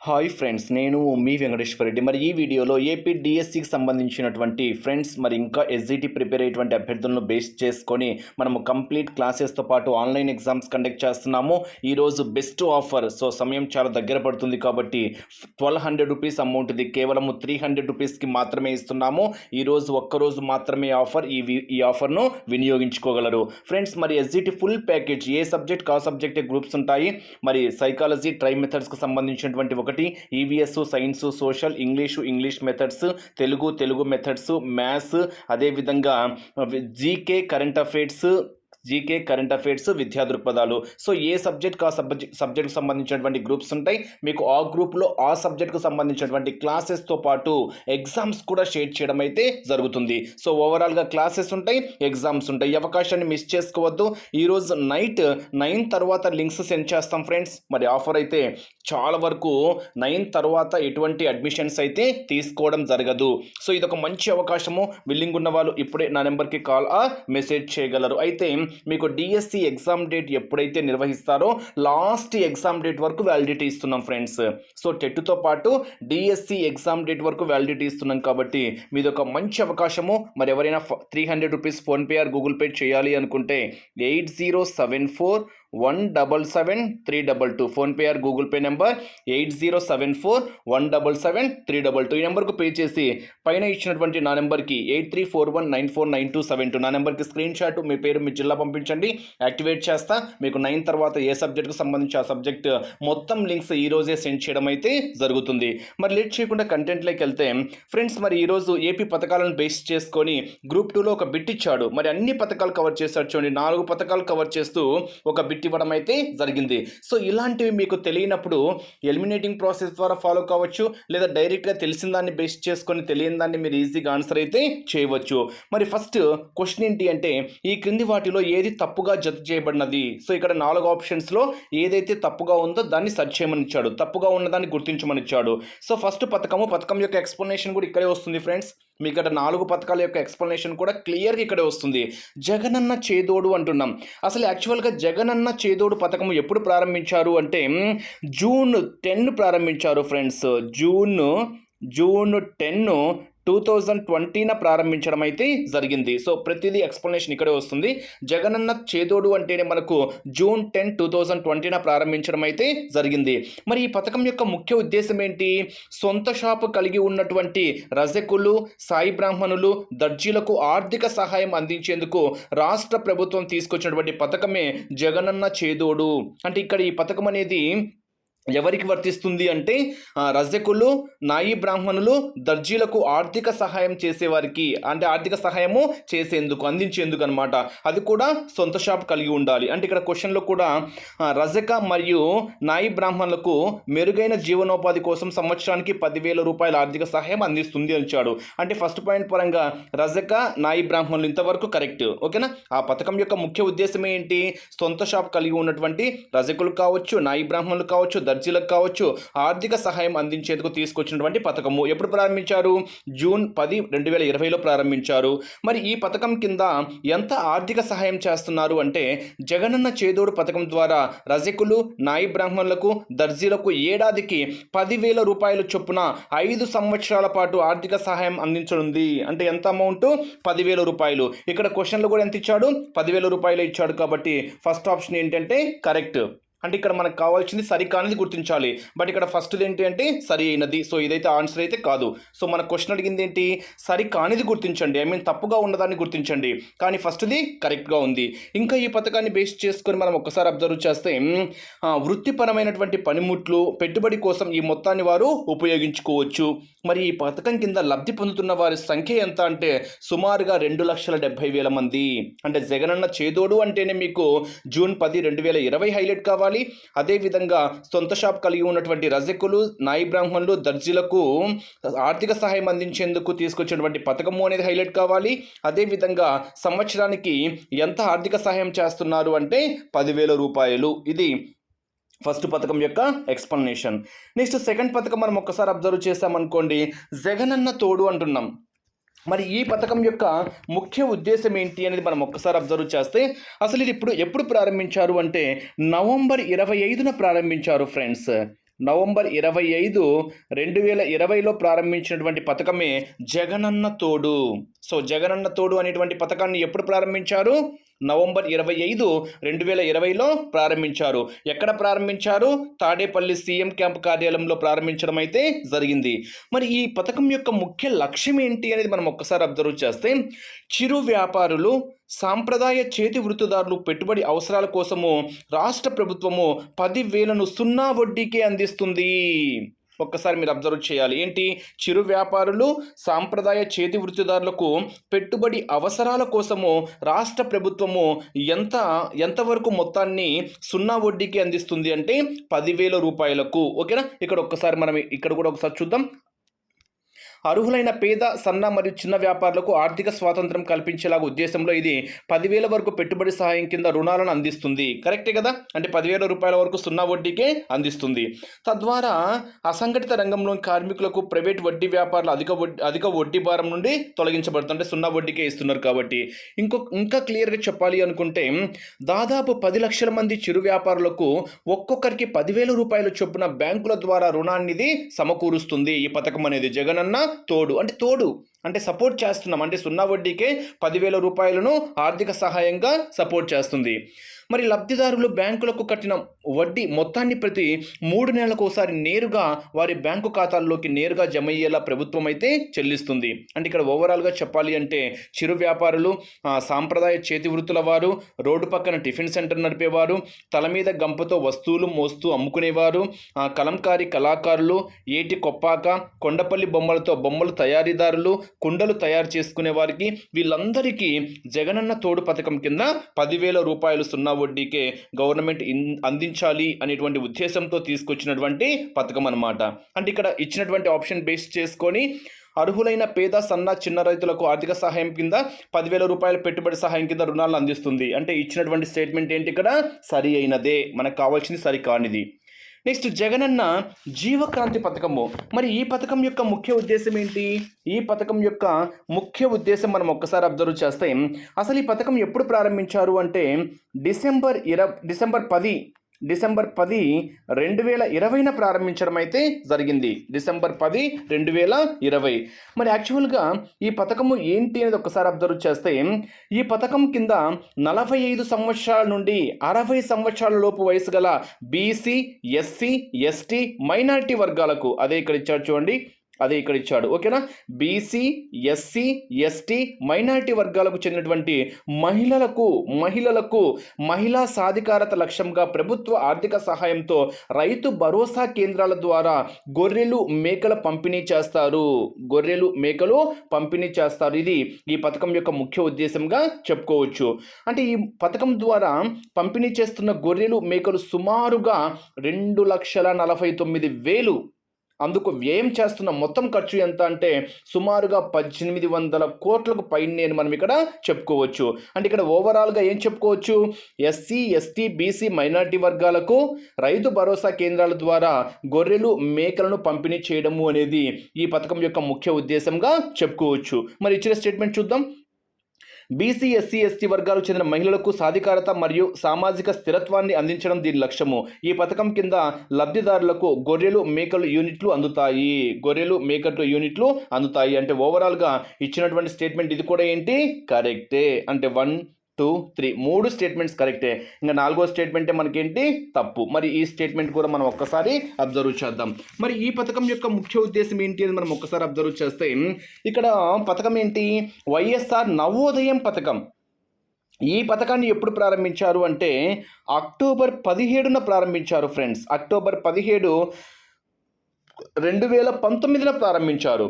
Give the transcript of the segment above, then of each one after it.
Hi friends నేను మీ వెంకటేశ్వర రెడ్డి. మరి ఈ వీడియోలో ఏపీ డిఎస్సికి సంబంధించినటువంటి ఫ్రెండ్స్ మరి ఇంకా ఎస్జిటి ప్రిపేర్ అయ్యేటువంటి అభ్యర్థులను బేస్ చేసుకొని మనము కంప్లీట్ క్లాసెస్తో పాటు ఆన్లైన్ ఎగ్జామ్స్ కండక్ట్ చేస్తున్నాము. ఈరోజు బెస్ట్ ఆఫర్. సో సమయం చాలా దగ్గర పడుతుంది కాబట్టి ట్వెల్వ్ హండ్రెడ్ రూపీస్ అమౌంట్ది కేవలము త్రీ హండ్రెడ్ రూపీస్కి మాత్రమే ఇస్తున్నాము. ఈరోజు ఒక్కరోజు మాత్రమే ఆఫర్. ఈ వి- ఈ ఆఫర్ను వినియోగించుకోగలరు. ఫ్రెండ్స్ మరి S G T full package ఏ సబ్జెక్ట్ కా సబ్జెక్ట్ గ్రూప్స్ ఉంటాయి. మరి సైకాలజీ ట్రై మెథడ్స్కి సంబంధించినటువంటి ఒకటి E V S science social English English methods Telugu Telugu methods maths అదేవిధంగా G K current affairs G K current affairs విద్యా దృక్పథాలు సో ఏ సబ్జెక్ట్ ఆ సబ్జెక్ట్ సబ్జెక్ట్కి సంబంధించినటువంటి గ్రూప్స్ ఉంటాయి? మీకు ఆ గ్రూప్లో ఆ సబ్జెక్ట్కి సంబంధించినటువంటి క్లాసెస్తో పాటు ఎగ్జామ్స్ కూడా షేర్ చేయడం అయితే జరుగుతుంది. సో ఓవరాల్గా క్లాసెస్ ఉంటాయి ఎగ్జామ్స్ ఉంటాయి. ఈ అవకాశాన్ని మిస్ చేసుకోవద్దు. ఈరోజు నైట్ నైన్ తర్వాత లింక్స్ సెండ్ చేస్తాం ఫ్రెండ్స్ మరి ఆఫర్ అయితే చాలా వరకు నైన్ తర్వాత ఎటువంటి అడ్మిషన్స్ అయితే తీసుకోవడం జరగదు. సో ఇది ఒక మంచి అవకాశము. విల్లింగ్ ఉన్న వాళ్ళు ఇప్పుడే నా నెంబర్కి కాల్ ఆ మెసేజ్ చేయగలరు. అయితే మీకు డిఎస్సి ఎగ్జామ్ డేట్ ఎప్పుడైతే నిర్వహిస్తారో లాస్ట్ ఎగ్జామ్ డేట్ వరకు వ్యాలిడిటీ ఇస్తున్నాం ఫ్రెండ్స్ సో టెట్తో పాటు D S C exam date వరకు వ్యాలిడిటీ ఇస్తున్నాం కాబట్టి మీది ఒక మంచి అవకాశము. మరి ఎవరైనా three hundred rupees PhonePe or Google Pay చేయాలి అనుకుంటే eight zero seven four one double seven three double two PhonePe or Google Pay number eight zero seven four one double seven three double two ఈ నెంబర్కు pay చేసి పైన ఇచ్చినటువంటి నా నెంబర్కి eight three four one nine four nine two seven two నా నెంబర్కి screen shot మీ పేరు మీ జిల్లా పంపించండి. యాక్టివేట్ చేస్తా. మీకు నైన్ తర్వాత ఏ సబ్జెక్ట్కి సంబంధించి ఆ సబ్జెక్ట్ మొత్తం లింక్స్ ఈ రోజే సెండ్ చేయడం అయితే జరుగుతుంది. మరి లేట్ చేయకుండా కంటెంట్లోకి వెళ్తే ఫ్రెండ్స్ మరి ఈరోజు ఏపీ పథకాలను బేస్ చేసుకొని గ్రూప్ టూలో ఒక బిట్ ఇచ్చాడు. మరి అన్ని పథకాలు కవర్ చేశాడు చూడండి. నాలుగు పథకాలు కవర్ చేస్తూ ఒక బిట్ ఇవ్వడం అయితే జరిగింది. సో ఇలాంటివి మీకు తెలియనప్పుడు ఎలిమినేటింగ్ ప్రాసెస్ ద్వారా ఫాలో కావచ్చు లేదా డైరెక్ట్గా తెలిసిన దాన్ని బేస్ చేసుకొని తెలియని దాన్ని మీరు ఈజీగా ఆన్సర్ అయితే చేయవచ్చు. మరి ఫస్ట్ క్వశ్చన్ ఏంటి అంటే ఈ క్రింది వాటిలో ఏది తప్పుగా జత చేయబడినది? సో ఇక్కడ నాలుగు ఆప్షన్స్లో ఏదైతే తప్పుగా ఉందో దాన్ని సెర్చ్ చేయమని ఇచ్చాడు తప్పుగా ఉన్నదాన్ని గుర్తించమని ఇచ్చాడు సో ఫస్ట్ పథకము పథకం యొక్క ఎక్స్ప్లెనేషన్ కూడా ఇక్కడే వస్తుంది ఫ్రెండ్స్. మీకు ఇక్కడ నాలుగు పథకాల యొక్క ఎక్స్ప్లెనేషన్ కూడా క్లియర్గా ఇక్కడే వస్తుంది. జగనన్న చేదోడు అంటున్నాం. అసలు యాక్చువల్గా జగనన్న చేదోడు పథకం ఎప్పుడు ప్రారంభించారు అంటే జూన్ టెన్ ప్రారంభించారు friends June June ten two thousand twenty ప్రారంభించడం అయితే జరిగింది. సో ప్రతిదీ ఎక్స్ప్లెనేషన్ ఇక్కడే వస్తుంది. జగనన్న చేదోడు అంటేనే మనకు June ten two thousand twenty ప్రారంభించడం అయితే జరిగింది. మరి ఈ పథకం యొక్క ముఖ్య ఉద్దేశం ఏంటి? సొంత షాపు కలిగి ఉన్నటువంటి రజకులు సాయి బ్రాహ్మణులు దర్జీలకు ఆర్థిక సహాయం అందించేందుకు రాష్ట్ర ప్రభుత్వం తీసుకొచ్చినటువంటి పథకమే జగనన్న చేదోడు. అంటే ఇక్కడ ఈ పథకం అనేది ఎవరికి వర్తిస్తుంది అంటే రజకులు నాయి బ్రాహ్మణులు దర్జీలకు ఆర్థిక సహాయం చేసేవారికి అంటే ఆర్థిక సహాయము చేసేందుకు అందించేందుకు అనమాట అది కూడా సొంత షాప్ కలిగి ఉండాలి. అంటే ఇక్కడ క్వశ్చన్లో కూడా రజక మరియు నాయి బ్రాహ్మణులకు మెరుగైన జీవనోపాధి కోసం సంవత్సరానికి పదివేల రూపాయల ఆర్థిక సహాయం అందిస్తుంది అని అంటే ఫస్ట్ పాయింట్ పరంగా రజక నాయి బ్రాహ్మణులు ఇంతవరకు కరెక్ట్ ఓకేనా? ఆ పథకం యొక్క ముఖ్య ఉద్దేశం ఏంటి? సొంత షాప్ కలిగి ఉన్నటువంటి రజకులు కావచ్చు నాయి బ్రాహ్మణులు కావచ్చు దర్జీలకు కావచ్చు ఆర్థిక సహాయం అందించేందుకు తీసుకొచ్చినటువంటి పథకము ఎప్పుడు ప్రారంభించారు? జూన్ పది రెండు వేల ఇరవైలో ప్రారంభించారు. మరి ఈ పథకం కింద ఎంత ఆర్థిక సహాయం చేస్తున్నారు అంటే జగనన్న చేదోడు పథకం ద్వారా రజకులు నాయి బ్రాహ్మణులకు దర్జీలకు ఏడాదికి పదివేల రూపాయల చొప్పున ఐదు సంవత్సరాల పాటు ఆర్థిక సహాయం అందించనుంది. అంటే ఎంత అమౌంట్? పదివేల రూపాయలు. ఇక్కడ క్వశ్చన్లు కూడా ఎంత ఇచ్చాడు? పదివేల రూపాయలు ఇచ్చాడు కాబట్టి ఫస్ట్ ఆప్షన్ ఏంటంటే కరెక్ట్. అంటే ఇక్కడ మనకు కావాల్సింది సరికానిది గుర్తించాలి. బట్ ఇక్కడ ఫస్ట్ ఏంటి అంటే సరి అయినది. సో ఇదైతే ఆన్సర్ అయితే కాదు. సో మన క్వశ్చన్ అడిగింది ఏంటి? సరి కానిది గుర్తించండి. ఐ మీన్ తప్పుగా ఉన్నదాన్ని గుర్తించండి. కానీ ఫస్ట్ది కరెక్ట్గా ఉంది. ఇంకా ఈ పథకాన్ని బేస్ చేసుకొని మనం ఒక్కసారి అబ్జర్వ్ చేస్తే వృత్తిపరమైనటువంటి పనిముట్లు పెట్టుబడి కోసం ఈ మొత్తాన్ని వారు ఉపయోగించుకోవచ్చు. మరి ఈ పథకం కింద లబ్ధి పొందుతున్న వారి సంఖ్య ఎంత అంటే సుమారుగా రెండు లక్షల డెబ్బై వేల మంది. అంటే జగనన్న చేదోడు అంటేనే మీకు జూన్ పది రెండు వేల ఇరవై హైలైట్ కావాలి. అదేవిధంగా సొంత షాప్ కలిగి ఉన్నటువంటి రజకులు నాయి బ్రాహ్మణులు దర్జీలకు ఆర్థిక సహాయం అందించేందుకు తీసుకొచ్చినటువంటి పథకము అనేది హైలైట్ కావాలి. అదేవిధంగా సంవత్సరానికి ఎంత ఆర్థిక సహాయం చేస్తున్నారు అంటే పదివేల రూపాయలు. ఇది ఫస్ట్ పథకం యొక్క ఎక్స్ప్లెనేషన్. నెక్స్ట్ సెకండ్ పథకం మనం ఒక్కసారి అబ్జర్వ్ చేసామనుకోండి జగనన్న తోడు అంటున్నాం. మరి ఈ పథకం యొక్క ముఖ్య ఉద్దేశం ఏంటి అనేది మనం ఒక్కసారి అబ్జర్వ్ చేస్తే అసలు ఇది ఇప్పుడు ఎప్పుడు ప్రారంభించారు అంటే నవంబర్ ఇరవై ఐదున ప్రారంభించారు ఫ్రెండ్స్. నవంబర్ ఇరవై ఐదు రెండు వేల ఇరవైలో ప్రారంభించినటువంటి పథకమే జగనన్న తోడు. సో జగనన్న తోడు అనేటువంటి పథకాన్ని ఎప్పుడు ప్రారంభించారు? నవంబర్ ఇరవై ఐదు రెండు వేల ఇరవైలో ప్రారంభించారు. ఎక్కడ ప్రారంభించారు? తాడేపల్లి సీఎం క్యాంప్ కార్యాలయంలో ప్రారంభించడం అయితే జరిగింది. మరి ఈ పథకం యొక్క ముఖ్య లక్ష్యం ఏంటి అనేది మనం ఒక్కసారి అబ్జర్వ్ చేస్తే చిరు వ్యాపారులు సాంప్రదాయ చేతి వృత్తిదారులు పెట్టుబడి అవసరాల కోసము రాష్ట్ర ప్రభుత్వము పదివేలను సున్నా వడ్డీకే అందిస్తుంది. ఒక్కసారి మీరు అబ్జర్వ్ చేయాలి. ఏంటి? చిరు వ్యాపారులు సాంప్రదాయ చేతి వృత్తిదారులకు పెట్టుబడి అవసరాల కోసము రాష్ట్ర ప్రభుత్వము ఎంత ఎంతవరకు మొత్తాన్ని సున్నా వడ్డీకి అందిస్తుంది అంటే పదివేల రూపాయలకు. ఓకేనా? ఇక్కడ ఒక్కసారి మనం ఇక్కడ కూడా ఒకసారి చూద్దాం. అర్హులైన పేద సన్న మరియు చిన్న వ్యాపారులకు ఆర్థిక స్వాతంత్రం కల్పించేలాగా ఉద్దేశంలో ఇది పదివేల వరకు పెట్టుబడి సహాయం కింద రుణాలను అందిస్తుంది. కరెక్టే కదా? అంటే పదివేల రూపాయల వరకు సున్నా వడ్డీకే అందిస్తుంది. తద్వారా అసంఘటిత రంగంలోని కార్మికులకు ప్రైవేట్ వడ్డీ వ్యాపారులు అధిక వడ్డీ అధిక వడ్డీ భారం నుండి తొలగించబడుతుంటే సున్నా వడ్డీకే ఇస్తున్నారు కాబట్టి. ఇంకో ఇంకా క్లియర్గా చెప్పాలి అనుకుంటే దాదాపు పది లక్షల మంది చిరు వ్యాపారులకు ఒక్కొక్కరికి పదివేల రూపాయల చొప్పున బ్యాంకుల ద్వారా రుణాన్ని సమకూరుస్తుంది. ఈ పథకం అనేది జగనన్న తోడు. అంటే తోడు. అంటే సపోర్ట్ చేస్తున్నాం. అంటే సున్నా వడ్డీకే పదివేల రూపాయలను ఆర్థిక సహాయంగా సపోర్ట్ చేస్తుంది. మరి లబ్ధిదారులు బ్యాంకులకు కట్టిన వడ్డీ మొత్తాన్ని ప్రతి మూడు నెలలకు ఒకసారి నేరుగా వారి బ్యాంకు ఖాతాల్లోకి నేరుగా జమ అయ్యేలా ప్రభుత్వం అయితే చెల్లిస్తుంది. అంటే ఇక్కడ ఓవరాల్గా చెప్పాలి అంటే చిరు వ్యాపారులు సాంప్రదాయ చేతి వృత్తుల వారు రోడ్డు పక్కన టిఫిన్ సెంటర్ నడిపేవారు తల మీద గంపతో వస్తువులు మోస్తూ అమ్ముకునేవారు కలంకారీ కళాకారులు ఏటి కొప్పాక కొండపల్లి బొమ్మలతో బొమ్మలు తయారీదారులు కుండలు తయారు చేసుకునే వారికి వీళ్ళందరికీ జగనన్న తోడు పథకం కింద పదివేల రూపాయలు సున్నా వడ్డీకే గవర్నమెంట్ అందించాలి అనేటువంటి ఉద్దేశంతో తీసుకొచ్చినటువంటి పథకం అన్నమాట. అంటే ఇక్కడ ఇచ్చినటువంటి ఆప్షన్ బేస్ చేసుకొని అర్హులైన పేద సన్న చిన్న రైతులకు ఆర్థిక సహాయం కింద పదివేల రూపాయల పెట్టుబడి సహాయం కింద రుణాలు అందిస్తుంది. అంటే ఇచ్చినటువంటి స్టేట్మెంట్ ఏంటి ఇక్కడ? సరి అయినదే. మనకు కావాల్సింది సరికానిది నెక్స్ట్ జగనన్న జీవక్రాంతి పథకము. మరి ఈ పథకం యొక్క ముఖ్య ఉద్దేశం ఏంటి? ఈ పథకం యొక్క ముఖ్య ఉద్దేశం మనం ఒక్కసారి అబ్జర్వ్ చేస్తే అసలు ఈ పథకం ఎప్పుడు ప్రారంభించారు అంటే డిసెంబర్ ఇర డిసెంబర్ పది డిసెంబర్ పది రెండు వేల ఇరవైన ప్రారంభించడం అయితే జరిగింది. డిసెంబర్ పది రెండు వేల ఇరవై. మరి యాక్చువల్గా ఈ పథకము ఏంటి అనేది ఒకసారి అబ్జర్వ్ చేస్తే ఈ పథకం కింద నలభై ఐదు సంవత్సరాల నుండి అరవై సంవత్సరాల లోపు వయసు గల బీసీ ఎస్సీ ఎస్టీ మైనారిటీ వర్గాలకు అదే ఇక్కడ ఇచ్చారు చూడండి అదే ఇక్కడ ఇచ్చాడు. ఓకేనా? బీసీ ఎస్సీ ఎస్టీ మైనారిటీ వర్గాలకు చెందినటువంటి మహిళలకు మహిళలకు మహిళా సాధికారత లక్ష్యంగా ప్రభుత్వ ఆర్థిక సహాయంతో రైతు భరోసా కేంద్రాల ద్వారా గొర్రెలు మేకల పంపిణీ చేస్తారు. గొర్రెలు మేకలు పంపిణీ చేస్తారు. ఇది ఈ పథకం యొక్క ముఖ్య ఉద్దేశంగా చెప్పుకోవచ్చు. అంటే ఈ పథకం ద్వారా పంపిణీ చేస్తున్న గొర్రెలు మేకలు సుమారుగా రెండు లక్షల నలభై తొమ్మిది వేలు అందుకు వ్యయం చేస్తున్న మొత్తం ఖర్చు ఎంత అంటే సుమారుగా పద్దెనిమిది వందల కోట్లకు పైన మనం ఇక్కడ చెప్పుకోవచ్చు. అంటే ఇక్కడ ఓవరాల్గా ఏం చెప్పుకోవచ్చు? ఎస్సీ ఎస్టీ బీసీ మైనారిటీ వర్గాలకు రైతు భరోసా కేంద్రాల ద్వారా గొర్రెలు మేకలను పంపిణీ చేయడము అనేది ఈ పథకం యొక్క ముఖ్య ఉద్దేశంగా చెప్పుకోవచ్చు. మరి ఇచ్చిన స్టేట్మెంట్ చూద్దాం. బీసీ ఎస్సీ ఎస్టీ వర్గాలకు చెందిన మహిళలకు సాధికారత మరియు సామాజిక స్థిరత్వాన్ని అందించడం దీని లక్ష్యము. ఈ పథకం కింద లబ్ధిదారులకు గొర్రెలు మేకలు యూనిట్లు అందుతాయి. గొర్రెలు మేకలు యూనిట్లు అందుతాయి. అంటే ఓవరాల్గా ఇచ్చినటువంటి స్టేట్మెంట్ ఇది కూడా ఏంటి? కరెక్టే అంటే వన్ టూ త్రీ మూడు స్టేట్మెంట్స్ కరెక్టే ఇంకా నాలుగో స్టేట్మెంటే మనకేంటి? తప్పు. మరి ఈ స్టేట్మెంట్ కూడా మనం ఒక్కసారి అబ్జర్వ్ చేద్దాం. మరి ఈ పథకం యొక్క ముఖ్య ఉద్దేశం ఏంటి అని మనం ఒక్కసారి అబ్జర్వ్ చేస్తే ఇక్కడ పథకం ఏంటి? వైఎస్ఆర్ నవోదయం పథకం. ఈ పథకాన్ని ఎప్పుడు ప్రారంభించారు అంటే అక్టోబర్ పదిహేడున ప్రారంభించారు ఫ్రెండ్స్ అక్టోబర్ పదిహేడు రెండు వేల పంతొమ్మిదిన ప్రారంభించారు.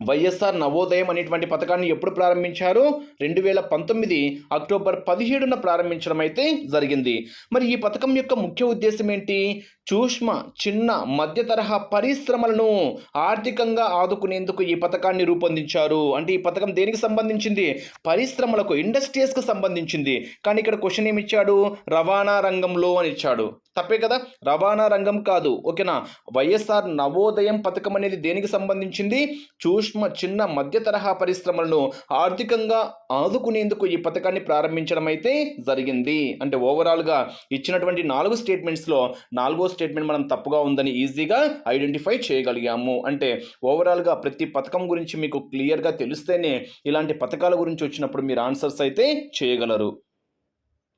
వైఎస్ఆర్ నవోదయం అనేటువంటి పథకాన్ని ఎప్పుడు ప్రారంభించారు? రెండు వేల పంతొమ్మిది అక్టోబర్ పదిహేడున ప్రారంభించడం అయితే జరిగింది. మరి ఈ పథకం యొక్క ముఖ్య ఉద్దేశం ఏంటి? సూక్ష్మ చిన్న మధ్య తరహా పరిశ్రమలను ఆర్థికంగా ఆదుకునేందుకు ఈ పథకాన్ని రూపొందించారు. అంటే ఈ పథకం దేనికి సంబంధించింది? పరిశ్రమలకు ఇండస్ట్రీస్కి సంబంధించింది. కానీ ఇక్కడ క్వశ్చన్ ఏమి ఇచ్చాడు రవాణా రంగంలో అని ఇచ్చాడు. తప్పే కదా? రవాణా రంగం కాదు. ఓకేనా? వైఎస్ఆర్ నవోదయం పథకం అనేది దేనికి సంబంధించింది? సూక్ష్మ చిన్న మధ్య తరహా పరిశ్రమలను ఆర్థికంగా ఆదుకునేందుకు ఈ పథకాన్ని ప్రారంభించడం అయితే జరిగింది. అంటే ఓవరాల్గా ఇచ్చినటువంటి నాలుగు స్టేట్మెంట్స్లో నాలుగో స్టేట్మెంట్ మనం తప్పుగా ఉందని ఈజీగా ఐడెంటిఫై చేయగలిగాము. అంటే ఓవరాల్గా ప్రతి పథకం గురించి మీకు క్లియర్గా తెలిస్తేనే ఇలాంటి పథకాల గురించి వచ్చినప్పుడు మీరు ఆన్సర్స్ అయితే చేయగలరు.